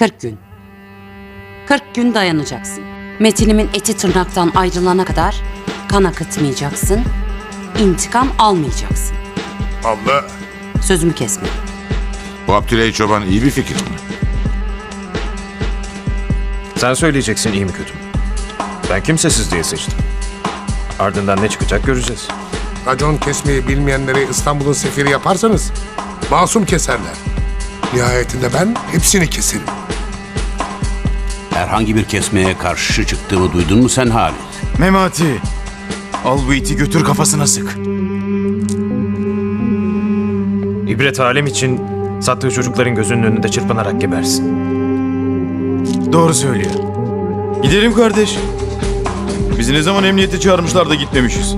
40 gün. 40 gün dayanacaksın. Metinimin eti tırnaktan ayrılana kadar kan akıtmayacaksın. intikam almayacaksın. Abla Sözümü kesme. Bu Abdüley Çoban iyi bir fikir mi? Sen söyleyeceksin iyi mi kötü mü? Ben kimsesiz diye seçtim. Ardından ne çıkacak göreceğiz. racon kesmeyi bilmeyenleri İstanbul'un sefiri yaparsanız masum keserler. Nihayetinde ben hepsini keserim. Herhangi bir kesmeye karşı çıktığımı duydun mu sen Halit? Memati. Al bu iti götür kafasına sık. İbret alem için sattığı çocukların gözünün önünde çırpınarak gebersin. Doğru söylüyor. Gidelim kardeş. Bizi ne zaman emniyete çağırmışlar da gitmemişiz.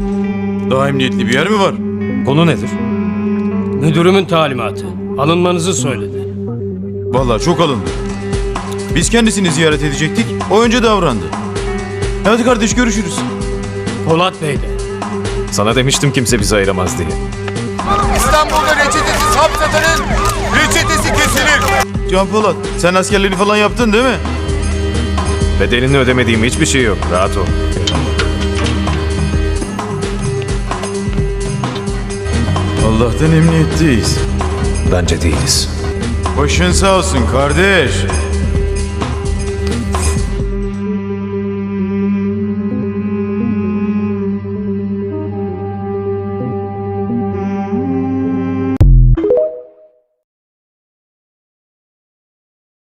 Daha emniyetli bir yer mi var? Konu nedir? Müdürümün talimatı. Alınmanızı söyledi. Vallahi çok alındı. Biz kendisini ziyaret edecektik. O önce davrandı. Hadi kardeş görüşürüz. Polat Bey de. Sana demiştim kimse bizi ayıramaz diye. İstanbul'da reçetesiz hap satanın reçetesi kesilir. Can Polat sen askerliğini falan yaptın değil mi? Bedelini ödemediğim hiçbir şey yok. Rahat ol. Allah'tan emniyetteyiz. Bence değiliz. Başın sağ olsun kardeş.